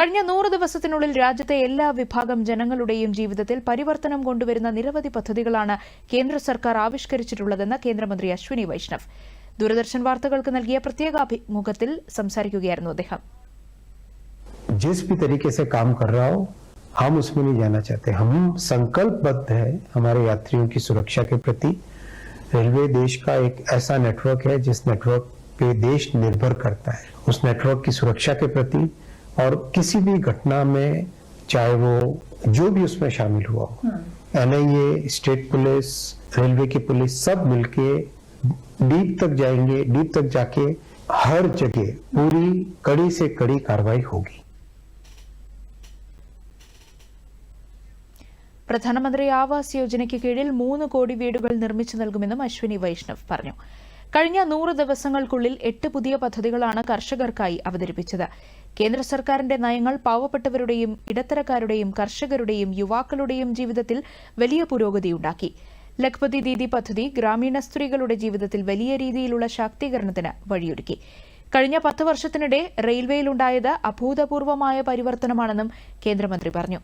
കഴിഞ്ഞ നൂറ് ദിവസത്തിനുള്ളിൽ രാജ്യത്തെ എല്ലാ വിഭാഗം ജനങ്ങളുടെയും ജീവിതത്തിൽ പരിവർത്തനം കൊണ്ടുവരുന്ന നിരവധി പദ്ധതികളാണ് കേന്ദ്ര സർക്കാർ ആവിഷ്കരിച്ചിട്ടുള്ളതെന്ന് കേന്ദ്രമന്ത്രി അശ്വിനി വൈഷ്ണവ് ദൂരദർശൻ വാർത്തകൾക്ക് നൽകിയ പ്രത്യേക അഭിമുഖത്തിൽ സംസാരിക്കുകയായിരുന്നു അദ്ദേഹം जिस भी तरीके से काम कर रहा हो हम उसमें नहीं जाना चाहते हम संकल्पबद्ध है हमारे यात्रियों की सुरक्षा के प्रति रेलवे देश का एक ऐसा नेटवर्क है जिस नेटवर्क पे देश निर्भर करता है उस नेटवर्क की सुरक्षा के प्रति और किसी भी घटना में चाहे वो जो भी उसमें शामिल हुआ हो एनआईए स्टेट पुलिस रेलवे की पुलिस सब मिलके डीप तक जाएंगे डीप तक जाके हर जगह पूरी कड़ी से कड़ी कार्रवाई होगी പ്രധാനമന്ത്രി ആവാസ് യോജനയ്ക്ക് കീഴിൽ മൂന്ന് കോടി വീടുകൾ നിർമ്മിച്ചു നൽകുമെന്നും അശ്വിനി വൈഷ്ണവ് പറഞ്ഞു കഴിഞ്ഞ നൂറ് ദിവസങ്ങൾക്കുള്ളിൽ എട്ട് പുതിയ പദ്ധതികളാണ് കർഷകർക്കായി അവതരിപ്പിച്ചത്. കേന്ദ്ര സർക്കാരിന്റെ നയങ്ങൾ പാവപ്പെട്ടവരുടെയും ഇടത്തരക്കാരുടെയും കർഷകരുടെയും യുവാക്കളുടെയും ജീവിതത്തിൽ വലിയ പുരോഗതിയുണ്ടാക്കി. ലഖ്പതി ദീദി പദ്ധതി ഗ്രാമീണ സ്ത്രീകളുടെ ജീവിതത്തിൽ വലിയ രീതിയിലുള്ള ശാക്തീകരണത്തിന് വഴിയൊരുക്കി. കഴിഞ്ഞ പത്ത് വർഷത്തിനിടെ റെയിൽവേയിലുണ്ടായത് അഭൂതപൂർവമായ പരിവർത്തനമാണെന്നും കേന്ദ്രമന്ത്രി പറഞ്ഞു.